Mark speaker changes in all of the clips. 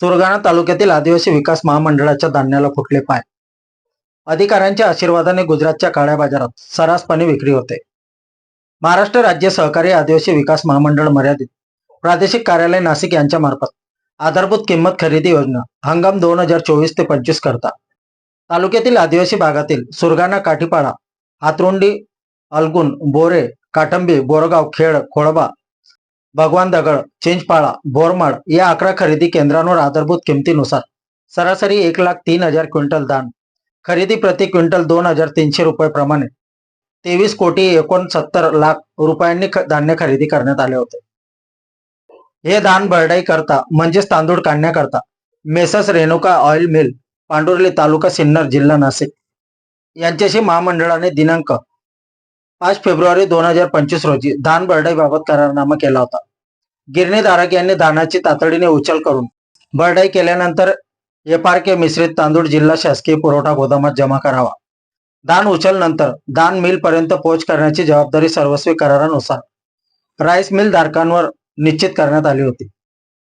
Speaker 1: सुरगाणा तालुक्यातील आदिवासी विकास महामंडळाच्या धान्याला फुटले पाय अधिकाऱ्यांच्या आशीर्वादाने गुजरातच्या काळ्या बाजारात सर्रासपणे विक्री होते. महाराष्ट्र राज्य सहकारी आदिवासी विकास महामंडळ मर्यादित प्रादेशिक कार्यालय नाशिक यांच्या मार्फत आधारभूत किंमत खरेदी योजना हंगाम दोन हजार चोवीस ते पंचवीस करता. तालुक्यातील आदिवासी भागातील सुरगाणा काठीपाडा हातरुंडी अलगुण बोरे काटंबी बोरगाव खेड खोळबा भगवान दगड चिंचपाळा बोरमाड या अकरा खरेदी केंद्रांवर आधारभूत किमतीनुसार सरासरी एक लाख तीन हजार क्विंटल धान. खरेदी प्रति क्विंटल दोन हजार तीनशे रुपये प्रमाणे. तेवीस कोटी एकोणसत्तर लाख रुपयांनी धान्य खरेदी करण्यात आले होते. हे धान भरडाई करता म्हणजेच तांदूळ काढण्याकरता Messrs Renuka oil mill Pandurli taluka Sinnar जिल्हा नाशिक. यांच्याशी महामंडळाने दिनांक पाच फेब्रुवारी दोन हजार पंचवीस रोजी धान भरडाईबाबत करारनामा केला होता. गिरणीधारक यांनी धानाची तातडीने उचल करून बरडाई केल्यानंतर एफआरके मिश्रित तांदूळ जिल्हा शासकीय पुरवठा गोदामात जमा करावा. धान उचल नंतर धान मिल पर्यंत पोहोच करण्याची जबाबदारी सर्वस्वी करारानुसार राईस मिल धारकांवर निश्चित करण्यात आली होती.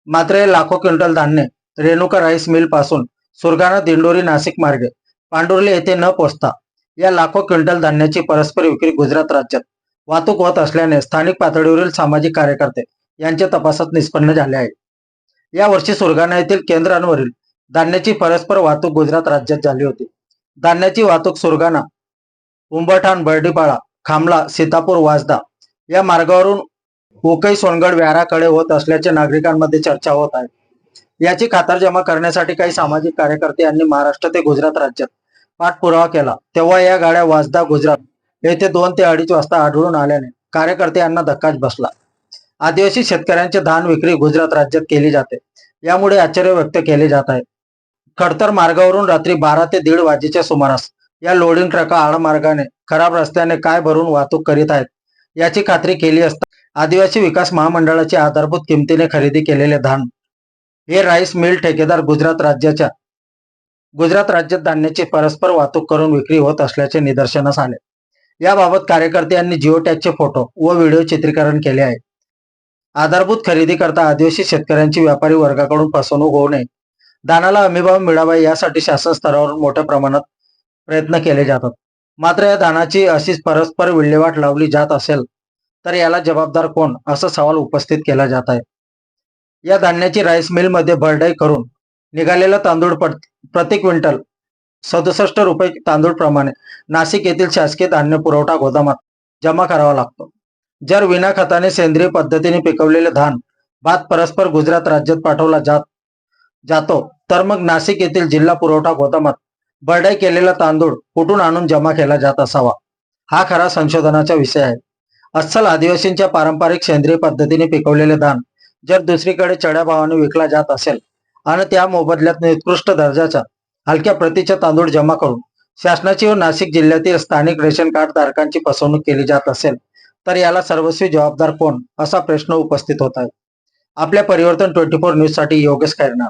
Speaker 1: मात्र हे लाखो क्विंटल धान्य रेणुका राईस मिलपासून सुरगाणा दिंडोरी नाशिक मार्गे पांडुर्ले येथे न पोहोचता या लाखो क्विंटल धान्याची परस्पर विक्री गुजरात राज्यात वाहतूक होत असल्याने स्थानिक पातळीवरील सामाजिक कार्यकर्ते यांच्या तपासात निष्पन्न झाले आहे या वर्षी सुरगाणा येथील केंद्रांवरील धान्याची परस्पर वाहतूक गुजरात राज्यात झाली होती. धान्याची वाहतूक सुरगाणा उंबरठाण बर्डीपाळा खामला सीतापूर वाजदा या मार्गावरून उकई सोनगड व्याराकडे होत असल्याचे नागरिकांमध्ये चर्चा होत आहे. याची खातरजमा करण्यासाठी काही सामाजिक कार्यकर्ते यांनी महाराष्ट्र ते गुजरात राज्यात पाठपुरावा केला. तेव्हा या गाड्या वाजदा गुजरात येथे दोन ते अडीच वाजता आढळून आल्याने कार्यकर्ते यांना धक्काच बसला. आदिवासी शेतकऱ्यांचे धान विक्री गुजरात राज्यात केली जाते. यामुळे आश्चर्य व्यक्त केले जात आहे. खडतर मार्गावरून रात्री बारा ते दीड वाजेच्या सुमारास या लोडिंग ट्रका आडमार्गाने खराब रस्त्याने काय भरून वाहतूक करीत आहेत याची खात्री केली असता आदिवासी विकास महामंडळाचे आधारभूत किमतीने खरेदी केलेले धान हे राईस मिल ठेकेदार गुजरात राज्याच्या गुजरात राज्यात धान्याची परस्पर वाहतूक करून विक्री होत असल्याचे निदर्शनास आले. याबाबत कार्यकर्त्यांनी जिओ टॅगचे फोटो व व्हिडिओ चित्रीकरण केले आहे. आधारभूत खरेदी करता आदिवासी शेतकऱ्यांची व्यापारी वर्गाकडून फसवणूक होऊ नये. दानाला हमीभाव मिळावा यासाठी शासन स्तरावर मोठ्या प्रमाणात प्रयत्न केले जातात. मात्र या दानाची अशीच परस्पर विल्हेवाट लावली जात असेल तर याला जबाबदार कोण? असा सवाल उपस्थित केला जात आहे. या धान्याची राईस मिलमध्ये भरडाई करून निघालेला तांदूळ प्रति क्विंटल सदुसष्ट रुपये तांदूळ प्रमाणे. नाशिक येथील शासकीय धान्य पुरवठा गोदामात जमा करावा लागतो. जर विना खताने सेंद्रिय पद्धतीने पिकवलेले धान भात परस्पर गुजरात राज्यात पाठवला जात जातो तर मग नाशिक येथील जिल्हा पुरवठा गोदामात बरडाई केलेला तांदूळ कुठून आणून जमा केला जात असावा? हा खरा संशोधनाचा विषय आहे. अस्सल आदिवासींच्या पारंपरिक सेंद्रिय पद्धतीने पिकवलेले धान जर दुसरीकडे चढ्या भावाने विकला जात असेल आणि त्या मोबदल्यात निकृष्ट दर्जाचा हलक्या प्रतीचा तांदूळ जमा करून शासनाची व नाशिक जिल्ह्यातील स्थानिक रेशन कार्ड धारकांची फसवणूक केली जात असेल तर याला सर्वस्वी जबाबदार कोण? असा प्रश्न उपस्थित होत आहे. आपल्या परिवर्तन ट्वेंटी फोर न्यूजसाठी योगेश खैरनार.